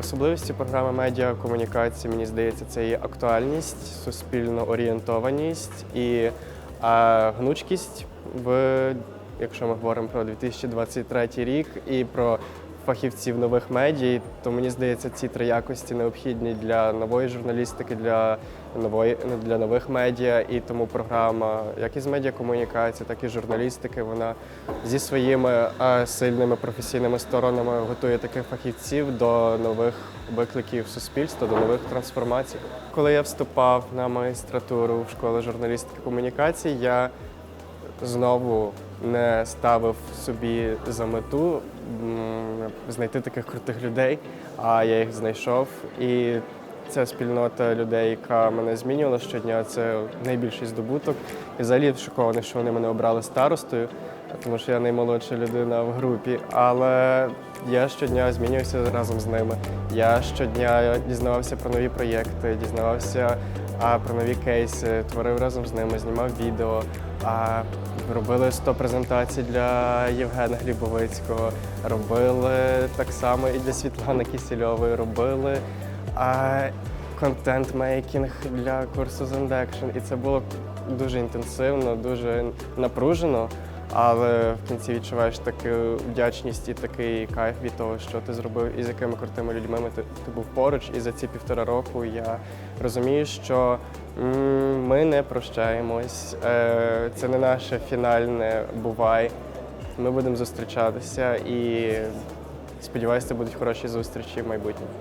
Особливістю програми медіакомунікації, мені здається, це є актуальність, суспільна орієнтованість і гнучкість в, якщо ми говоримо про 2023 рік і про фахівців нових медій, то мені здається, ці три якості необхідні для нової журналістики, для нової для нових медіа. І тому програма, як із медіакомунікації, так і журналістики, вона зі своїми е, сильними професійними сторонами готує таких фахівців до нових викликів суспільства, до нових трансформацій. Коли я вступав на магістратуру в школу журналістики комунікації, я знову не ставив собі за мету знайти таких крутих людей, а я їх знайшов. І ця спільнота людей, яка мене змінювала щодня, це найбільший здобуток. І взагалі шокований, що вони мене обрали старостою, тому що я наймолодша людина в групі. Але я щодня змінювався разом з ними. Я щодня дізнавався про нові проєкти, дізнавався про нові кейси, творив разом з ними, знімав відео. А робили 100 презентацій для Євгена Глібовицького, робили так само і для Світлани Кісільової, робили а, контент-мейкінг для курсу Zendction. І це було дуже інтенсивно, дуже напружено. Але в кінці відчуваєш таку вдячність і такий кайф від того, що ти зробив і з якими крутими людьми ти, ти був поруч. І за ці півтора року я розумію, що м, ми не прощаємось. Е, Це не наше фінальне бувай. Ми будемо зустрічатися і сподіваюся, це будуть хороші зустрічі в майбутньому.